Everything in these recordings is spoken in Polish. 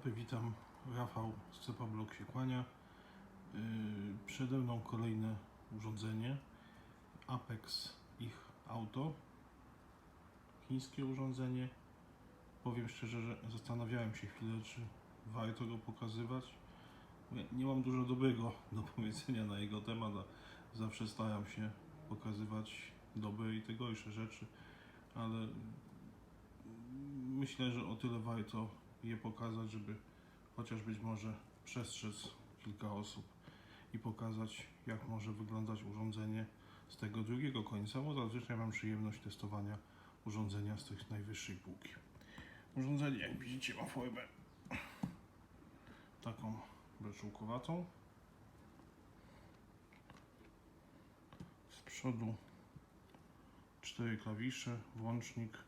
etapie witam Rafał z Cepa Blok się kłania. Yy, Przede mną kolejne urządzenie Apex ich auto. Chińskie urządzenie. Powiem szczerze, że zastanawiałem się chwilę, czy warto go pokazywać. Nie mam dużo dobrego do powiedzenia na jego temat, a zawsze staram się pokazywać dobre i te gorsze rzeczy, ale myślę, że o tyle warto je pokazać, żeby chociaż być może przestrzec kilka osób i pokazać, jak może wyglądać urządzenie z tego drugiego końca, bo zazwyczaj mam przyjemność testowania urządzenia z tych najwyższej półki. Urządzenie, jak widzicie, ma formę taką beczułkowatą. Z przodu cztery klawisze, włącznik,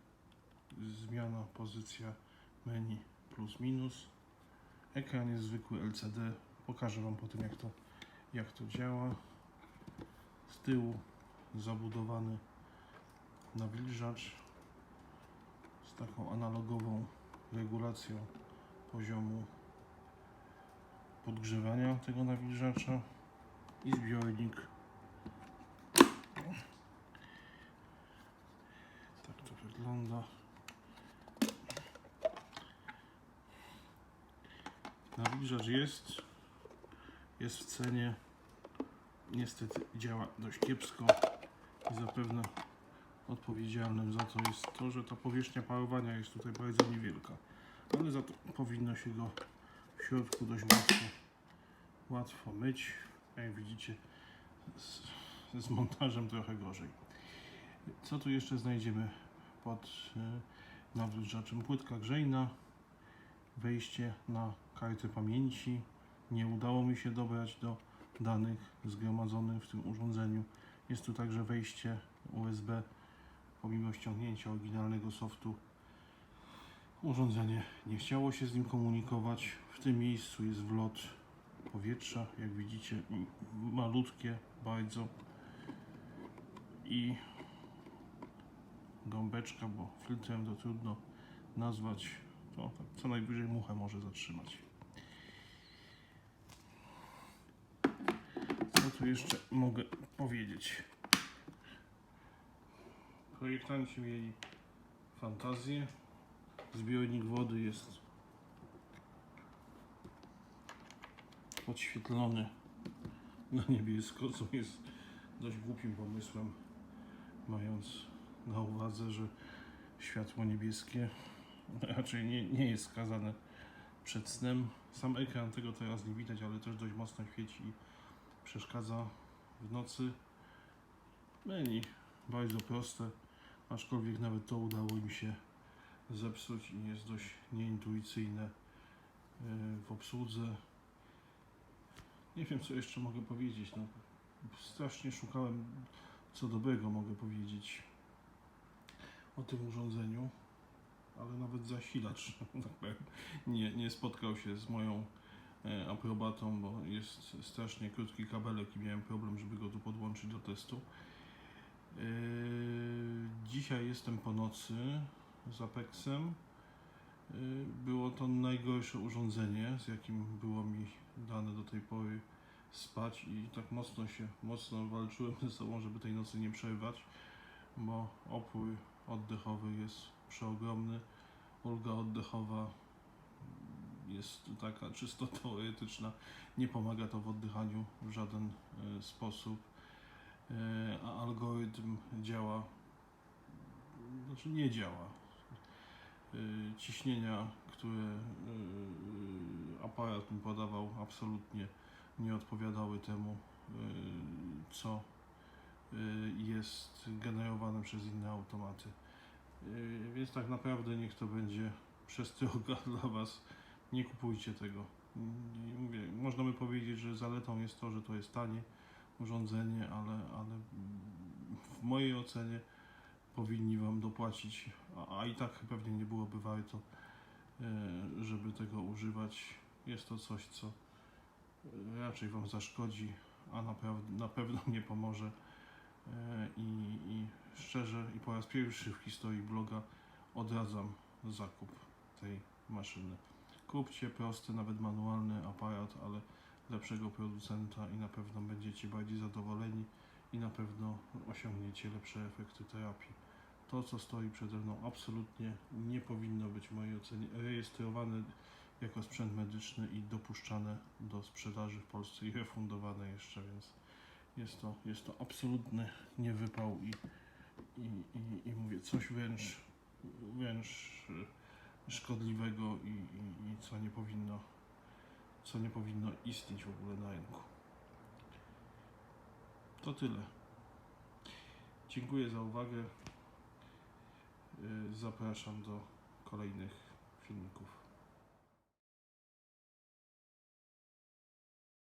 zmiana, pozycja menu plus minus. Ekran jest zwykły LCD. Pokażę Wam potem jak to, jak to działa. Z tyłu zabudowany nawilżacz z taką analogową regulacją poziomu podgrzewania tego nawilżacza i zbiornik. Tak to wygląda. Nawilżacz jest, jest w cenie. Niestety działa dość kiepsko i zapewne odpowiedzialnym za to jest to, że ta powierzchnia parowania jest tutaj bardzo niewielka. Ale za to powinno się go w środku dość łatwo, łatwo myć. Jak widzicie, z, z montażem trochę gorzej. Co tu jeszcze znajdziemy pod y, nawilżaczem? Płytka grzejna, wejście na kartę pamięci. Nie udało mi się dobrać do danych zgromadzonych w tym urządzeniu. Jest tu także wejście USB. Pomimo ściągnięcia oryginalnego softu, urządzenie nie chciało się z nim komunikować. W tym miejscu jest wlot powietrza, jak widzicie, malutkie bardzo. I gąbeczka, bo filtrem to trudno nazwać. To tak co najwyżej muchę może zatrzymać. Co tu jeszcze mogę powiedzieć? Projektanci mieli fantazję. Zbiornik wody jest podświetlony na niebiesko, co jest dość głupim pomysłem, mając na uwadze, że światło niebieskie raczej nie, nie jest skazane przed snem. Sam ekran tego teraz nie widać, ale też dość mocno świeci i przeszkadza w nocy. Menu bardzo proste, aczkolwiek nawet to udało im się zepsuć i jest dość nieintuicyjne yy, w obsłudze. Nie wiem, co jeszcze mogę powiedzieć. No, strasznie szukałem, co dobrego mogę powiedzieć o tym urządzeniu, ale nawet zasilacz tak nie, nie spotkał się z moją e, aprobatą, bo jest strasznie krótki kabelek i miałem problem, żeby go tu podłączyć do testu. Yy, Dzisiaj jestem po nocy z Apexem. Yy, Było to najgorsze urządzenie, z jakim było mi dane do tej pory spać i tak mocno się, mocno walczyłem ze sobą, żeby tej nocy nie przerwać, bo opór oddechowy jest przeogromny. Ulga oddechowa jest taka czysto teoretyczna, nie pomaga to w oddychaniu w żaden e, sposób, E, a algorytm działa, znaczy nie działa. E, Ciśnienia, które aparat mi podawał, absolutnie nie odpowiadały temu, co jest generowane przez inne automaty. E, Więc tak naprawdę niech to będzie przestroga dla Was. Nie kupujcie tego. Mówię, można by powiedzieć, że zaletą jest to, że to jest tanie urządzenie, ale, ale w mojej ocenie powinni Wam dopłacić, a, a i tak pewnie nie byłoby warto, e, żeby tego używać. Jest to coś, co e, raczej Wam zaszkodzi, a na pewno nie pomoże. I szczerze, i po raz pierwszy w historii bloga odradzam zakup tej maszyny. Kupcie prosty, nawet manualny aparat, ale lepszego producenta i na pewno będziecie bardziej zadowoleni i na pewno osiągniecie lepsze efekty terapii. To, co stoi przede mną, absolutnie nie powinno być w mojej ocenie rejestrowane jako sprzęt medyczny i dopuszczane do sprzedaży w Polsce i refundowane jeszcze, więc jest to, jest to absolutny niewypał i, i, i, i mówię coś wręcz, wręcz szkodliwego i, i, i co nie powinno co nie powinno istnieć w ogóle na rynku. To tyle. Dziękuję za uwagę. Y, Zapraszam do kolejnych filmików.